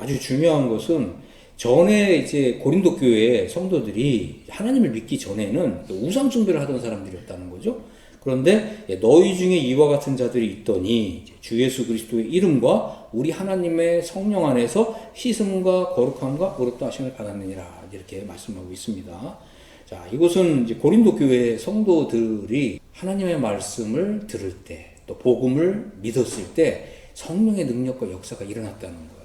아주 중요한 것은 전에 이제 고린도 교회 성도들이 하나님을 믿기 전에는 우상 숭배를 하던 사람들이었다는 거죠. 그런데 너희 중에 이와 같은 자들이 있더니 주 예수 그리스도의 이름과 우리 하나님의 성령 안에서 씻음과 거룩함과 어렵다 하심을 받았느니라 이렇게 말씀하고 있습니다. 자, 이것은 이제 고린도 교회 성도들이 하나님의 말씀을 들을 때 또 복음을 믿었을 때 성령의 능력과 역사가 일어났다는 거예요.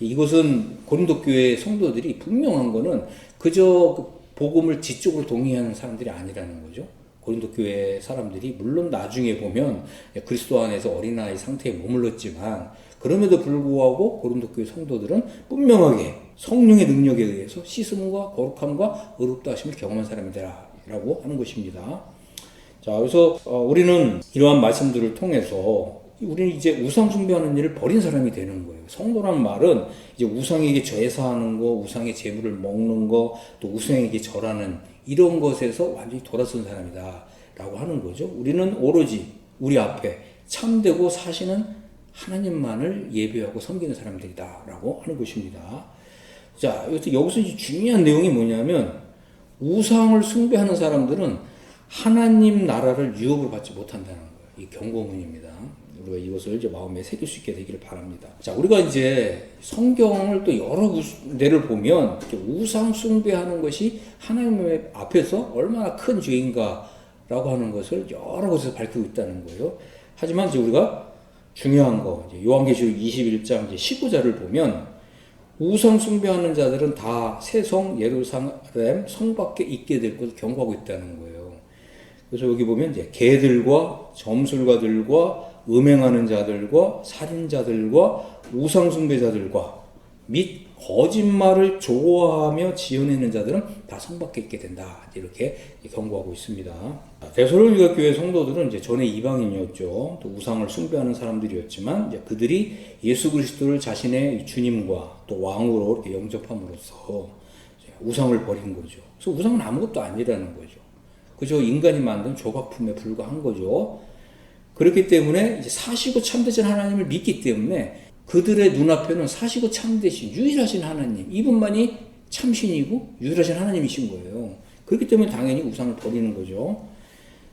이것은 고린도 교회 성도들이 분명한 거는 그저 그 복음을 지적으로 동의하는 사람들이 아니라는 거죠. 고린도 교회 사람들이 물론 나중에 보면 그리스도 안에서 어린아이 상태에 머물렀지만 그럼에도 불구하고 고린도 교회 성도들은 분명하게 성령의 능력에 의해서 씻음과 거룩함과 의롭다 하심을 경험한 사람이다라고 하는 것입니다. 자, 그래서 어, 우리는 이러한 말씀들을 통해서 우리는 이제 우상 숭배하는 일을 버린 사람이 되는 거예요. 성도란 말은 이제 우상에게 제사하는 거, 우상의 제물을 먹는 거, 또 우상에게 절하는 이런 것에서 완전히 돌아선 사람이다 라고 하는 거죠. 우리는 오로지 우리 앞에 참되고 사시는 하나님만을 예배하고 섬기는 사람들이다 라고 하는 것입니다. 자, 여기서 이제 중요한 내용이 뭐냐면 우상을 숭배하는 사람들은 하나님 나라를 유업을 받지 못한다는 거예요. 이 경고문입니다. 우리가 이것을 이제 마음에 새길 수 있게 되기를 바랍니다. 자, 우리가 이제 성경을 또 여러 데를 보면 우상 숭배하는 것이 하나님의 앞에서 얼마나 큰 죄인가라고 하는 것을 여러 곳에서 밝히고 있다는 거예요. 하지만 이제 우리가 중요한 거, 요한계시록 21장 이제 19절을 보면 우상 숭배하는 자들은 다 세성 예루살렘 성 밖에 있게 될 것을 경고하고 있다는 거예요. 그래서 여기 보면 이제 개들과 점술가들과 음행하는 자들과 살인자들과 우상숭배자들과 및 거짓말을 좋아하며 지어내는 자들은 다 성밖에 있게 된다. 이렇게 경고하고 있습니다. 대소로니가 교회 성도들은 이제 전에 이방인이었죠. 또 우상을 숭배하는 사람들이었지만 그들이 예수 그리스도를 자신의 주님과 또 왕으로 이렇게 영접함으로써 우상을 버린 거죠. 그래서 우상은 아무것도 아니라는 거죠. 그저 인간이 만든 조각품에 불과한 거죠. 그렇기 때문에 사시고 참되신 하나님을 믿기 때문에 그들의 눈앞에는 사시고 참되신 유일하신 하나님, 이분만이 참신이고 유일하신 하나님이신 거예요. 그렇기 때문에 당연히 우상을 버리는 거죠.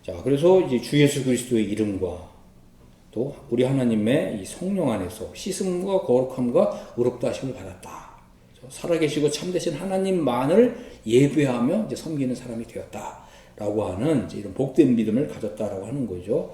자, 그래서 이제 주 예수 그리스도의 이름과 또 우리 하나님의 이 성령 안에서 씻음과 거룩함과 의롭다 하심을 받았다. 살아계시고 참되신 하나님만을 예배하며 이제 섬기는 사람이 되었다. 라고 하는 이런 복된 믿음을 가졌다라고 하는 거죠.